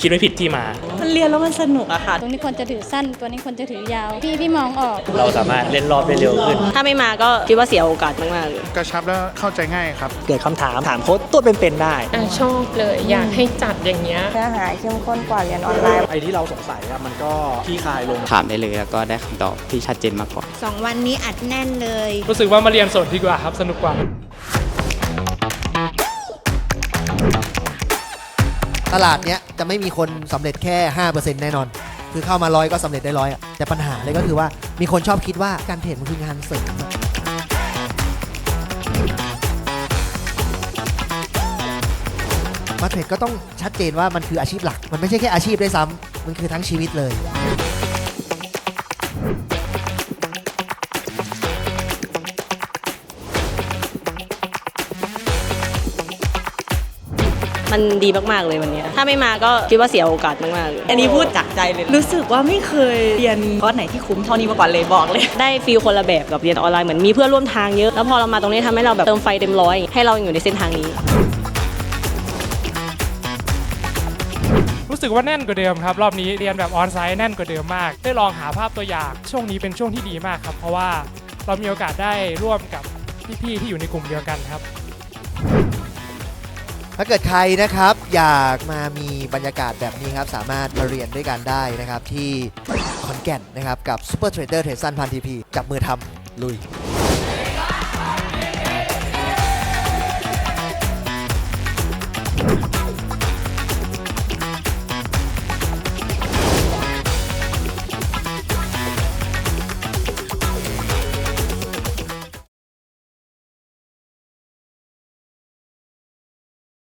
คิดไม่ผิดที่มา มันเรียนแล้วมันสนุกอะค่ะ ตรงนี้ควรจะถือสั้น ตัวนี้ควรจะถือยาว พี่พี่มองออก เราสามารถเล่นรอบได้เร็วขึ้น ถ้าไม่มาก็คิดว่าเสียโอกาสมากๆเลยกระชับแล้วเข้าใจง่ายครับ เกิดคำถามถามโค้ดตัวเป็นๆได้ อะชอบเลยอยากให้จัดอย่างเงี้ย เนื้อหาเข้มข้นกว่าเรียนออนไลน์ ไอ้ที่เราสงสัยอะมันก็คลี่คลายลง ถามได้เลยแล้วก็ได้คำตอบที่ชัดเจนมากกว่า สองวันนี้อัดแน่นเลย รู้สึกว่ามาเรียนสดดีกว่าครับ สนุกกว่า ตลาดเนี้ยจะไม่มีคนสำเร็จแค่ 5%แน่นอน คือเข้ามาร้อยก็สำเร็จได้ร้อยอะแต่ปัญหาเลยก็คือว่ามีคนชอบคิดว่าการเทรดมันคืองานเสริมอะมาเทรดก็ต้องชัดเจนว่ามันคืออาชีพหลัก มันไม่ใช่แค่อาชีพด้วยซ้ำมันคือทั้งชีวิตเลย มันดีมากๆเลยวันเนี้ยถ้าไม่มาก็คิดว่าเสียโอกาสมากๆเลยอันนี้พูดจากใจเลย รู้สึกว่าไม่เคยเรียนคอร์สไหนที่คุ้มเท่านี้มาก่อนเลยบอกเลย ได้ฟีลคนละแบบกับเรียนออนไลน์เหมือนมีเพื่อนร่วมทางเยอะ แล้วพอเรามาตรงนี้ทำให้เราแบบเติมไฟเต็มร้อย ให้เรายังอยู่ในเส้นทางนี้รู้สึกว่าแน่นกว่าเดิมครับ รอบนี้เรียนแบบออนไซต์แน่นกว่าเดิมมาก ได้ลองหาภาพตัวอย่างช่วงนี้เป็นช่วงที่ดีมากครับ เพราะว่าเรามีโอกาสได้ร่วมกับพี่ๆที่อยู่ในกลุ่มเดียวกันครับ ถ้าเกิดใครนะครับอยากมามีบรรยากาศแบบนี้ครับสามารถมาเรียนด้วยกันได้นะครับที่ขอนแก่นนะครับกับ Super Trader เทรดซันพันทีพีจับมือทำลุย